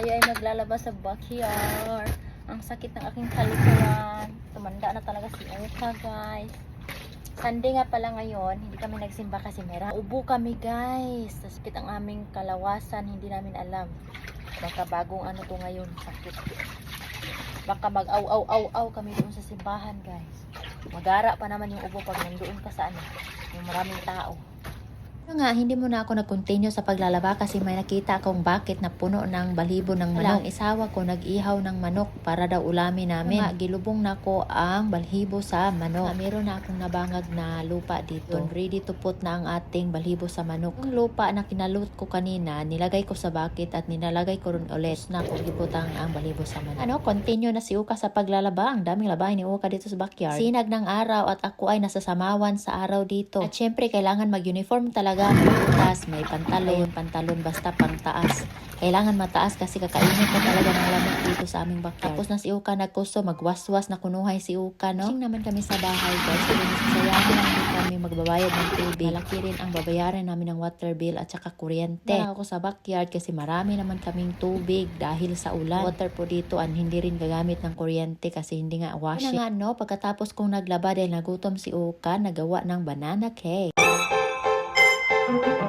Tayo ay maglalabas sa backyard. Ang sakit ng aking kalikuan. Tumanda na talaga si Erika, guys. Sunday nga pala ngayon, hindi kami nagsimba kasi meron. Ubo kami, guys. Sakit ang aming kalawasan, hindi namin alam. Baka bagong ano to ngayon, sakit. Baka mag-aw-aw-aw-aw kami doon sa simbahan, guys. Magara pa naman yung ubo pag nandoon ka sa ano, yung maraming tao. Nga, hindi mo na ako nag-continue sa paglalaba kasi may nakita akong bakit na puno ng balibo ng manok. Ang isawa ko nag-ihaw ng manok para daw ulamin namin. Nga, gilubong na ko ang balhibo sa manok. Nga, meron na akong nabangag na lupa dito. Ready to put na ang ating balhibo sa manok. Ang lupa na kinalut ko kanina, nilagay ko sa bakit at nilalagay ko rin ulit na kung ibutang ang balhibo sa manok. Ano, continue na si Uka sa paglalaba. Ang daming labahin ni Uka dito sa backyard. Sinag ng araw at ako ay nasasamawan sa araw dito. At syempre, kailangan mag-uniform talaga. May butas, may pantalon, pantalon basta pang taas. Kailangan mataas kasi kakainit na talaga ng lamok dito sa aming backyard. Tapos na si Uka nagkuso, magwaswas na kunuhay si Uka, no? Sing naman kami sa bahay, guys. Kaya sasayahin lang din kami magbabayad ng tubig. Malaki rin ang babayaran namin ng water bill at saka kuryente. Wala ako sa backyard kasi marami naman kaming tubig dahil sa ulan. Water po dito and hindi rin gagamit ng kuryente kasi hindi nga washing. Ano nga, no? Pagkatapos kong naglaba dahil nagutom si Uka, nagawa ng banana cake. Thank you.